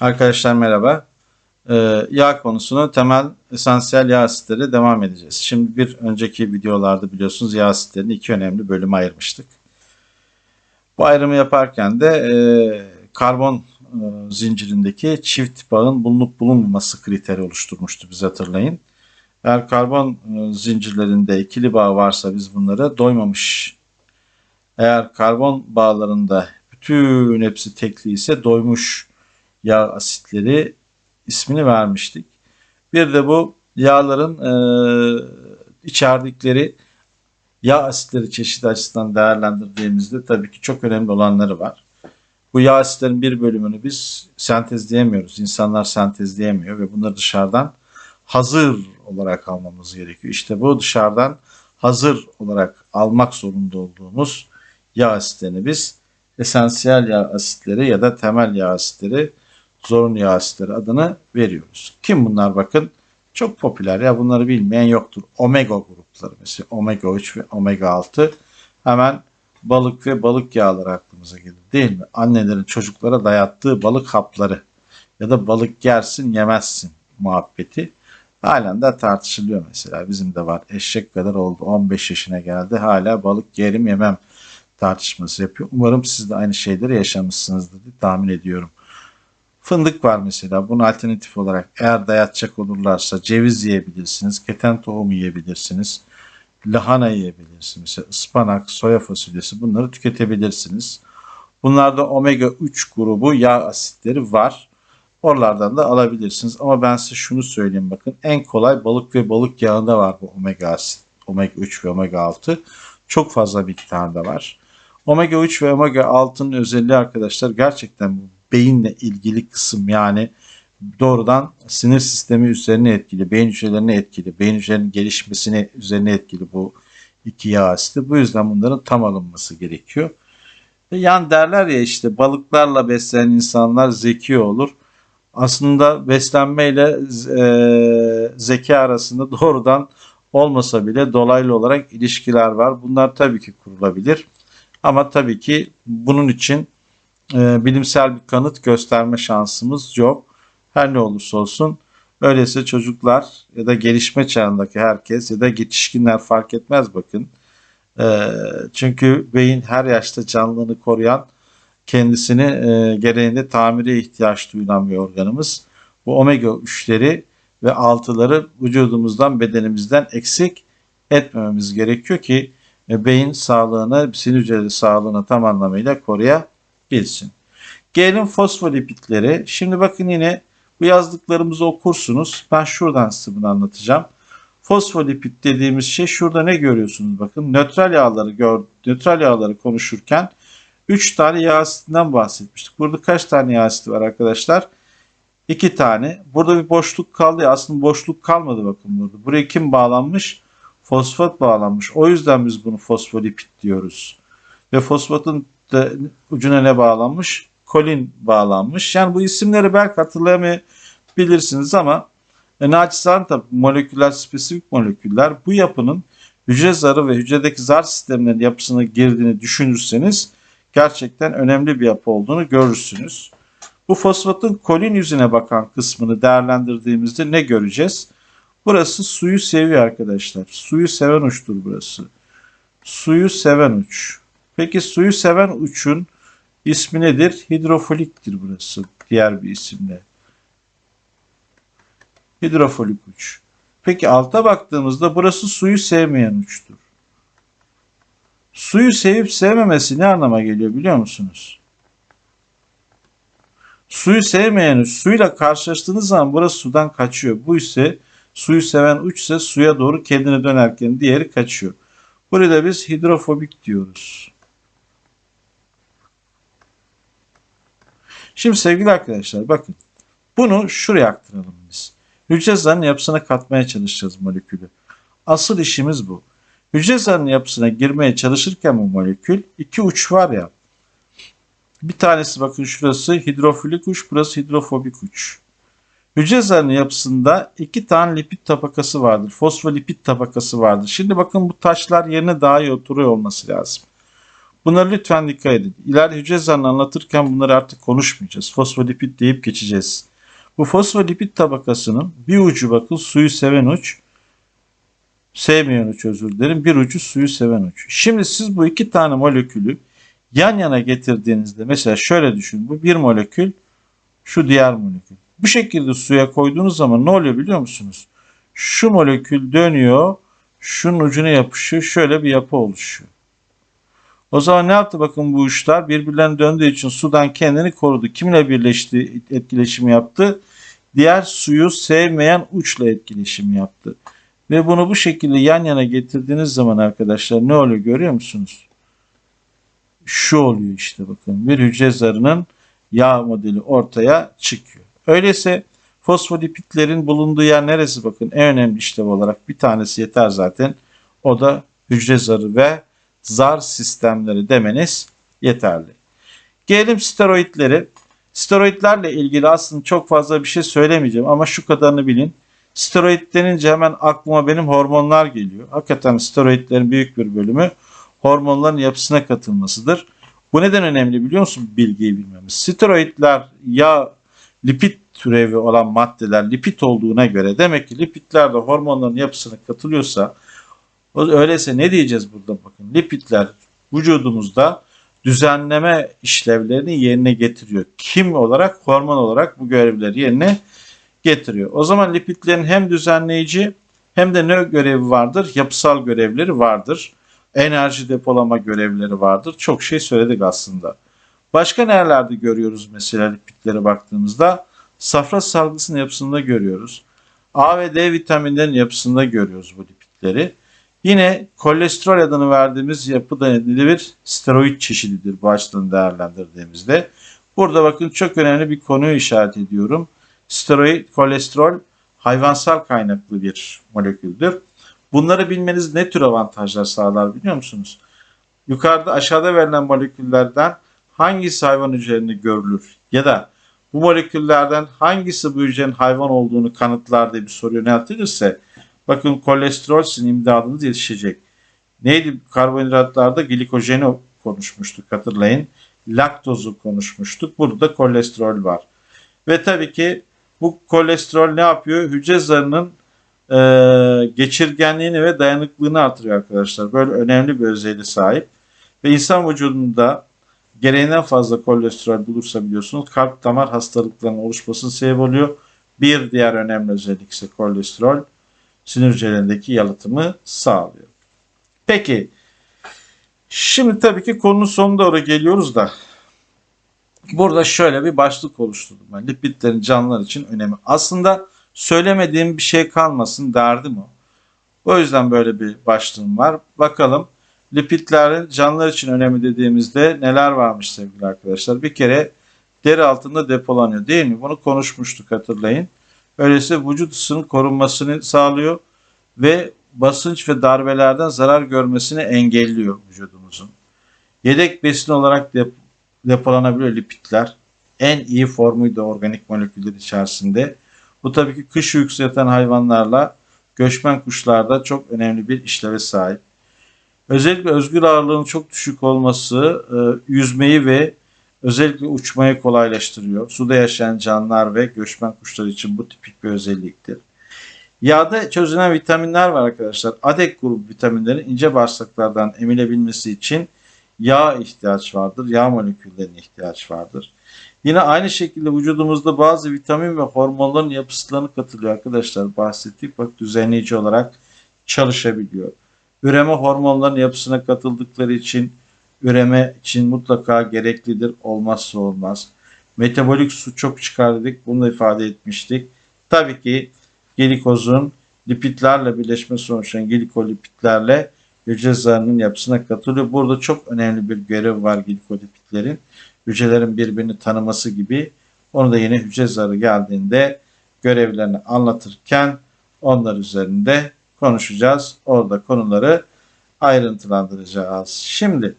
Arkadaşlar merhaba. Ee, yağ konusunu temel esansiyel yağ asitleri devam edeceğiz. Şimdi bir önceki videolarda biliyorsunuz yağ asitlerini iki önemli bölüme ayırmıştık. Bu ayrımı yaparken de e, karbon e, zincirindeki çift bağın bulunup bulunmaması kriteri oluşturmuştu biz hatırlayın. Eğer karbon e, zincirlerinde ikili bağ varsa biz bunları doymamış. Eğer karbon bağlarında bütün hepsi tekli ise doymuş yağ asitleri ismini vermiştik. Bir de bu yağların e, içerdikleri yağ asitleri çeşidi açısından değerlendirdiğimizde tabii ki çok önemli olanları var. Bu yağ asitlerin bir bölümünü biz sentezleyemiyoruz. İnsanlar sentezleyemiyor ve bunları dışarıdan hazır olarak almamız gerekiyor. İşte bu dışarıdan hazır olarak almak zorunda olduğumuz yağ asitlerini biz esansiyel yağ asitleri ya da temel yağ asitleri zorunlu yağ adını veriyoruz. Kim bunlar bakın? Çok popüler ya bunları bilmeyen yoktur. Omega grupları mesela omega 3 ve omega 6 hemen balık ve balık yağları aklımıza gelir değil mi? Annelerin çocuklara dayattığı balık hapları ya da balık yersin yemezsin muhabbeti halen de tartışılıyor mesela. Bizim de var eşek kadar oldu 15 yaşına geldi hala balık yerim yemem tartışması yapıyor. Umarım siz de aynı şeyleri yaşamışsınızdır diye tahmin ediyorum. Fındık var mesela. Bunu alternatif olarak eğer dayatacak olurlarsa ceviz yiyebilirsiniz. Keten tohumu yiyebilirsiniz. Lahana yiyebilirsiniz. Mesela ıspanak, soya fasulyesi bunları tüketebilirsiniz. Bunlarda omega 3 grubu yağ asitleri var. Oralardan da alabilirsiniz. Ama ben size şunu söyleyeyim bakın. En kolay balık ve balık yağında var bu omega asit. Omega 3 ve omega 6. Çok fazla miktarda var. Omega 3 ve omega 6'nın özelliği arkadaşlar gerçekten bu beyinle ilgili kısım yani doğrudan sinir sistemi üzerine etkili, beyin hücrelerine etkili, beyin hücrelerinin gelişmesine üzerine etkili bu iki yağ asidi. Bu yüzden bunların tam alınması gerekiyor. Yani derler ya işte balıklarla beslenen insanlar zeki olur. Aslında beslenmeyle e, zeka arasında doğrudan olmasa bile dolaylı olarak ilişkiler var. Bunlar tabii ki kurulabilir. Ama tabii ki bunun için e, bilimsel bir kanıt gösterme şansımız yok. Her ne olursa olsun öyleyse çocuklar ya da gelişme çağındaki herkes ya da yetişkinler fark etmez bakın. E, çünkü beyin her yaşta canlılığını koruyan kendisini e, gereğinde tamire ihtiyaç duyulan bir organımız. Bu omega 3'leri ve 6'ları vücudumuzdan bedenimizden eksik etmememiz gerekiyor ki e, beyin sağlığını, sinir hücreleri sağlığını tam anlamıyla koruyabilsin. Gelin fosfolipitleri. Şimdi bakın yine bu yazdıklarımızı okursunuz. Ben şuradan size bunu anlatacağım. Fosfolipid dediğimiz şey şurada ne görüyorsunuz bakın. Nötral yağları gör, nötral yağları konuşurken 3 tane yağ asitinden bahsetmiştik. Burada kaç tane yağ asiti var arkadaşlar? 2 tane. Burada bir boşluk kaldı ya. Aslında boşluk kalmadı bakın burada. Buraya kim bağlanmış? Fosfat bağlanmış. O yüzden biz bunu fosfolipid diyoruz. Ve fosfatın da ucuna ne bağlanmış? Kolin bağlanmış. Yani bu isimleri belki hatırlayamayabilirsiniz ama e, naçizane tabi moleküler, spesifik moleküller bu yapının hücre zarı ve hücredeki zar sistemlerinin yapısına girdiğini düşünürseniz gerçekten önemli bir yapı olduğunu görürsünüz. Bu fosfatın kolin yüzüne bakan kısmını değerlendirdiğimizde ne göreceğiz? Burası suyu seviyor arkadaşlar. Suyu seven uçtur burası. Suyu seven uç. Peki suyu seven uçun ismi nedir? Hidrofoliktir burası. Diğer bir isimle. Hidrofolik uç. Peki alta baktığımızda burası suyu sevmeyen uçtur. Suyu sevip sevmemesi ne anlama geliyor biliyor musunuz? Suyu sevmeyen uç suyla karşılaştığınız zaman burası sudan kaçıyor. Bu ise suyu seven uç ise suya doğru kendine dönerken diğeri kaçıyor. Burada biz hidrofobik diyoruz. Şimdi sevgili arkadaşlar bakın. Bunu şuraya aktaralım biz. Hücre zarının yapısına katmaya çalışacağız molekülü. Asıl işimiz bu. Hücre zarının yapısına girmeye çalışırken bu molekül iki uç var ya. Bir tanesi bakın şurası hidrofilik uç, burası hidrofobik uç. Hücre zarının yapısında iki tane lipid tabakası vardır. Fosfolipid tabakası vardır. Şimdi bakın bu taşlar yerine daha iyi oturuyor olması lazım. Bunları lütfen dikkat edin. İleride hücre zarını anlatırken bunları artık konuşmayacağız. Fosfolipid deyip geçeceğiz. Bu fosfolipid tabakasının bir ucu bakın suyu seven uç, sevmeyen uç özür dilerim. Bir ucu suyu seven uç. Şimdi siz bu iki tane molekülü yan yana getirdiğinizde mesela şöyle düşün. Bu bir molekül, şu diğer molekül. Bu şekilde suya koyduğunuz zaman ne oluyor biliyor musunuz? Şu molekül dönüyor, şunun ucuna yapışıyor, şöyle bir yapı oluşuyor. O zaman ne yaptı bakın bu uçlar birbirlerine döndüğü için sudan kendini korudu. Kimle birleşti, etkileşim yaptı? Diğer suyu sevmeyen uçla etkileşim yaptı. Ve bunu bu şekilde yan yana getirdiğiniz zaman arkadaşlar ne oluyor görüyor musunuz? Şu oluyor işte bakın bir hücre zarının yağ modeli ortaya çıkıyor. Öyleyse fosfolipitlerin bulunduğu yer neresi bakın en önemli işlev olarak bir tanesi yeter zaten. O da hücre zarı ve zar sistemleri demeniz yeterli. Gelelim steroidleri. Steroidlerle ilgili aslında çok fazla bir şey söylemeyeceğim ama şu kadarını bilin. Steroid denince hemen aklıma benim hormonlar geliyor. Hakikaten steroidlerin büyük bir bölümü hormonların yapısına katılmasıdır. Bu neden önemli biliyor musun bilgiyi bilmemiz? Steroidler ya lipid türevi olan maddeler lipid olduğuna göre demek ki lipidler de hormonların yapısına katılıyorsa öyleyse ne diyeceğiz burada bakın lipidler vücudumuzda düzenleme işlevlerini yerine getiriyor. Kim olarak hormon olarak bu görevleri yerine getiriyor. O zaman lipidlerin hem düzenleyici hem de ne görevi vardır? Yapısal görevleri vardır. Enerji depolama görevleri vardır. Çok şey söyledik aslında. Başka nerelerde görüyoruz mesela lipidlere baktığımızda? Safra salgısının yapısında görüyoruz. A ve D vitaminlerin yapısında görüyoruz bu lipidleri. Yine kolesterol adını verdiğimiz yapı da bir steroid çeşididir bu açıdan değerlendirdiğimizde. Burada bakın çok önemli bir konuyu işaret ediyorum. Steroid, kolesterol hayvansal kaynaklı bir moleküldür. Bunları bilmeniz ne tür avantajlar sağlar biliyor musunuz? Yukarıda aşağıda verilen moleküllerden hangisi hayvan hücrelerinde görülür? Ya da bu moleküllerden hangisi bu hücrenin hayvan olduğunu kanıtlar diye bir soru yöneltilirse bakın kolesterol sizin imdadınız yetişecek. Neydi karbonhidratlarda glikojeni konuşmuştuk hatırlayın. Laktozu konuşmuştuk. Burada kolesterol var. Ve tabii ki bu kolesterol ne yapıyor? Hücre zarının e, geçirgenliğini ve dayanıklılığını artırıyor arkadaşlar. Böyle önemli bir özelliğe sahip. Ve insan vücudunda gereğinden fazla kolesterol bulursa biliyorsunuz kalp damar hastalıklarının oluşmasına sebep oluyor. Bir diğer önemli özellik ise kolesterol sinir hücrelerindeki yalıtımı sağlıyor. Peki şimdi tabii ki konunun sonuna doğru geliyoruz da burada şöyle bir başlık oluşturdum ben. Lipidlerin canlılar için önemi. Aslında söylemediğim bir şey kalmasın derdim o. O yüzden böyle bir başlığım var. Bakalım lipidlerin canlılar için önemi dediğimizde neler varmış sevgili arkadaşlar. Bir kere deri altında depolanıyor değil mi? Bunu konuşmuştuk hatırlayın. Öyleyse vücut ısının korunmasını sağlıyor ve basınç ve darbelerden zarar görmesini engelliyor vücudumuzun. Yedek besin olarak dep depolanabiliyor lipidler. En iyi formuydu organik moleküller içerisinde. Bu tabii ki kış uykusu yatan hayvanlarla göçmen kuşlarda çok önemli bir işleve sahip. Özellikle özgür ağırlığının çok düşük olması e, yüzmeyi ve özellikle uçmayı kolaylaştırıyor. Suda yaşayan canlılar ve göçmen kuşlar için bu tipik bir özelliktir. Yağda çözünen vitaminler var arkadaşlar. ADEK grubu vitaminlerin ince bağırsaklardan emilebilmesi için yağ ihtiyaç vardır. Yağ moleküllerine ihtiyaç vardır. Yine aynı şekilde vücudumuzda bazı vitamin ve hormonların yapısılarını katılıyor arkadaşlar. Bahsettik bak düzenleyici olarak çalışabiliyor. Üreme hormonlarının yapısına katıldıkları için üreme için mutlaka gereklidir. Olmazsa olmaz. Metabolik su çok çıkardık. Bunu da ifade etmiştik. Tabii ki glikozun lipidlerle birleşme sonuçlanan glikolipidlerle hücre zarının yapısına katılıyor. Burada çok önemli bir görev var glikolipidlerin. Hücrelerin birbirini tanıması gibi. Onu da yine hücre zarı geldiğinde görevlerini anlatırken onlar üzerinde konuşacağız. Orada konuları ayrıntılandıracağız. Şimdi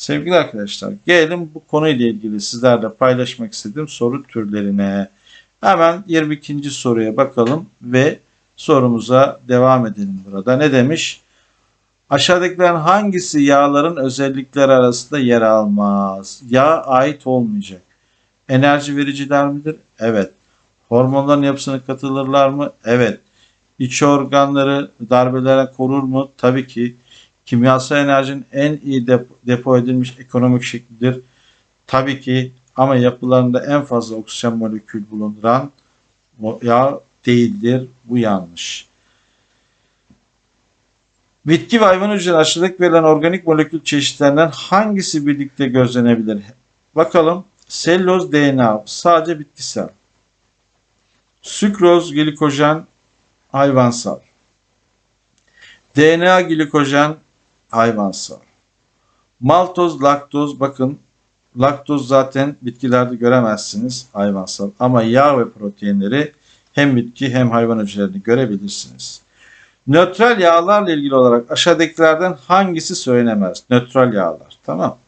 sevgili arkadaşlar gelelim bu konuyla ilgili sizlerle paylaşmak istediğim soru türlerine. Hemen 22. soruya bakalım ve sorumuza devam edelim burada. Ne demiş? Aşağıdakilerin hangisi yağların özellikleri arasında yer almaz? Yağ ait olmayacak. Enerji vericiler midir? Evet. Hormonların yapısına katılırlar mı? Evet. İç organları darbelere korur mu? Tabii ki. Kimyasal enerjinin en iyi depo, depo edilmiş ekonomik şeklidir. Tabii ki ama yapılarında en fazla oksijen molekül bulunduran yağ değildir. Bu yanlış. Bitki ve hayvan hücreleri aşağıdaki verilen organik molekül çeşitlerinden hangisi birlikte gözlenebilir? Bakalım. Selüloz DNA sadece bitkisel. Sükroz glikojen hayvansal. DNA glikojen hayvansal. Maltoz laktoz bakın laktoz zaten bitkilerde göremezsiniz hayvansal ama yağ ve proteinleri hem bitki hem hayvan hücrelerini görebilirsiniz. Nötral yağlarla ilgili olarak aşağıdakilerden hangisi söylenemez? Nötral yağlar. Tamam.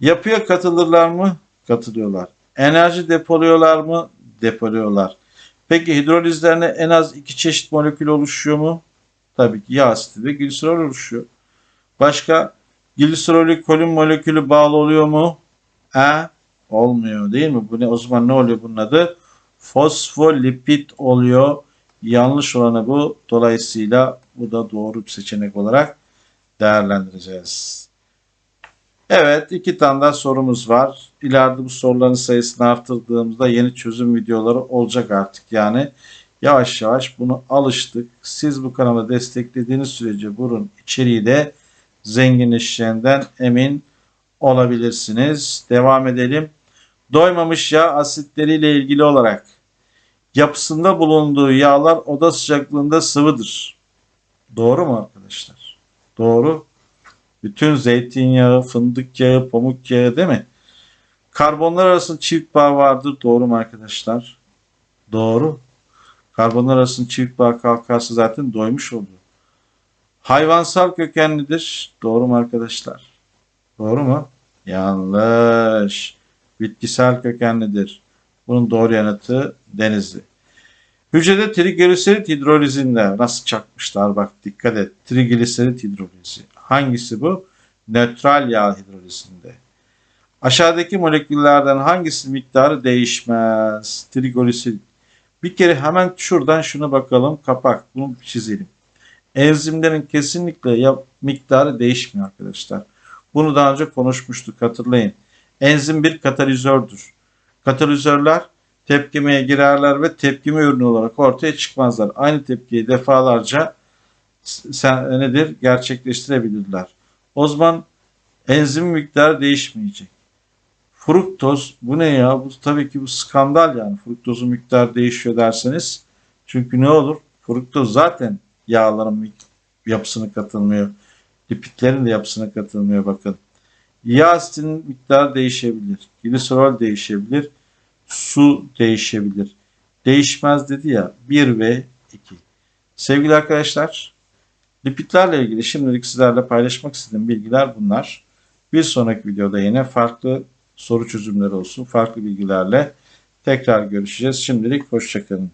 Yapıya katılırlar mı? Katılıyorlar. Enerji depoluyorlar mı? Depoluyorlar. Peki hidrolizlerine en az iki çeşit molekül oluşuyor mu? Tabii ki yağ asidi ve gliserol oluşuyor. Başka gliserolü kolin molekülü bağlı oluyor mu? E olmuyor değil mi? Bu ne? O zaman ne oluyor bunun adı? Fosfolipid oluyor. Yanlış olanı bu. Dolayısıyla bu da doğru bir seçenek olarak değerlendireceğiz. Evet, iki tane daha sorumuz var. İleride bu soruların sayısını arttırdığımızda yeni çözüm videoları olacak artık. Yani yavaş yavaş bunu alıştık. Siz bu kanalı desteklediğiniz sürece bunun içeriği de zenginleşeceğinden emin olabilirsiniz. Devam edelim. Doymamış yağ asitleriyle ilgili olarak yapısında bulunduğu yağlar oda sıcaklığında sıvıdır. Doğru mu arkadaşlar? Doğru. Bütün zeytinyağı, fındık yağı, pamuk yağı değil mi? Karbonlar arasında çift bağ vardır. Doğru mu arkadaşlar? Doğru. Karbonlar arasında çift bağ kalkarsa zaten doymuş oluyor. Hayvansal kökenlidir. Doğru mu arkadaşlar? Doğru mu? Yanlış. Bitkisel kökenlidir. Bunun doğru yanıtı denizli. Hücrede trigliserit hidrolizinde nasıl çakmışlar bak dikkat et. Trigliserit hidrolizi. Hangisi bu? Nötral yağ hidrolizinde. Aşağıdaki moleküllerden hangisi miktarı değişmez? Trigliserit. Bir kere hemen şuradan şuna bakalım. Kapak. Bunu çizelim. Enzimlerin kesinlikle yap, miktarı değişmiyor arkadaşlar. Bunu daha önce konuşmuştuk hatırlayın. Enzim bir katalizördür. Katalizörler tepkimeye girerler ve tepkime ürünü olarak ortaya çıkmazlar. Aynı tepkiyi defalarca nedir gerçekleştirebilirler. O zaman enzim miktarı değişmeyecek. Fruktoz bu ne ya? Bu tabii ki bu skandal yani. Fruktozun miktarı değişiyor derseniz. Çünkü ne olur? Fruktoz zaten yağların yapısına katılmıyor. Lipidlerin de yapısına katılmıyor bakın. Yağ asitinin miktarı değişebilir. Gliserol değişebilir. Su değişebilir. Değişmez dedi ya 1 ve 2. Sevgili arkadaşlar lipidlerle ilgili şimdilik sizlerle paylaşmak istediğim bilgiler bunlar. Bir sonraki videoda yine farklı soru çözümleri olsun. Farklı bilgilerle tekrar görüşeceğiz. Şimdilik hoşçakalın.